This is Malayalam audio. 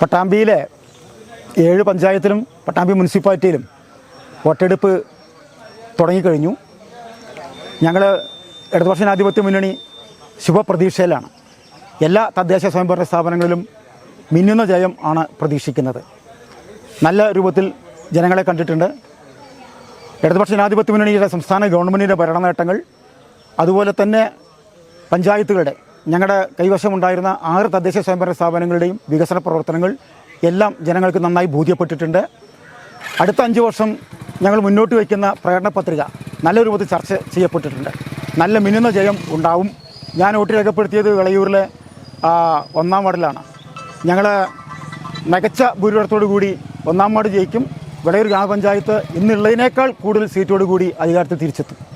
പട്ടാമ്പിയിലെ ഏഴ് പഞ്ചായത്തിലും പട്ടാമ്പി മുനിസിപ്പാലിറ്റിയിലും വോട്ടെടുപ്പ് തുടങ്ങിക്കഴിഞ്ഞു. ഞങ്ങൾ ഇടതുപക്ഷ ജനാധിപത്യ മുന്നണി ശുഭപ്രതീക്ഷയിലാണ്. എല്ലാ തദ്ദേശ സ്വയംഭരണ സ്ഥാപനങ്ങളിലും മിന്നുന്ന ജയം ആണ് പ്രതീക്ഷിക്കുന്നത്. നല്ല രൂപത്തിൽ ജനങ്ങളെ കണ്ടിട്ടുണ്ട്. ഇടതുപക്ഷ ജനാധിപത്യ മുന്നണിയുടെ സംസ്ഥാന ഗവൺമെന്റിന്റെ ഭരണ നേട്ടങ്ങൾ അതുപോലെ തന്നെ പഞ്ചായത്തുകളുടെ ഞങ്ങളുടെ കൈവശമുണ്ടായിരുന്ന ആറ് തദ്ദേശ സ്വയംഭരണ സ്ഥാപനങ്ങളുടെയും വികസന പ്രവർത്തനങ്ങൾ എല്ലാം ജനങ്ങൾക്ക് നന്നായി ബോധ്യപ്പെട്ടിട്ടുണ്ട്. അടുത്ത അഞ്ച് വർഷം ഞങ്ങൾ മുന്നോട്ട് വയ്ക്കുന്ന പ്രകടന പത്രിക നല്ല രൂപത്തിൽ ചർച്ച ചെയ്യപ്പെട്ടിട്ടുണ്ട്. നല്ല മിന്നുന്ന ജയം ഉണ്ടാവും. ഞാൻ വോട്ട് രേഖപ്പെടുത്തിയത് വിളയൂരിലെ ഒന്നാം വാർഡിലാണ്. ഞങ്ങൾ മികച്ച ഭൂരിപക്ഷത്തോടു കൂടി ഒന്നാം വാർഡ് ജയിക്കും. വിളയൂർ ഗ്രാമപഞ്ചായത്ത് ഇന്നുള്ളതിനേക്കാൾ കൂടുതൽ സീറ്റോടു കൂടി അധികാരത്തിൽ തിരിച്ചെത്തും.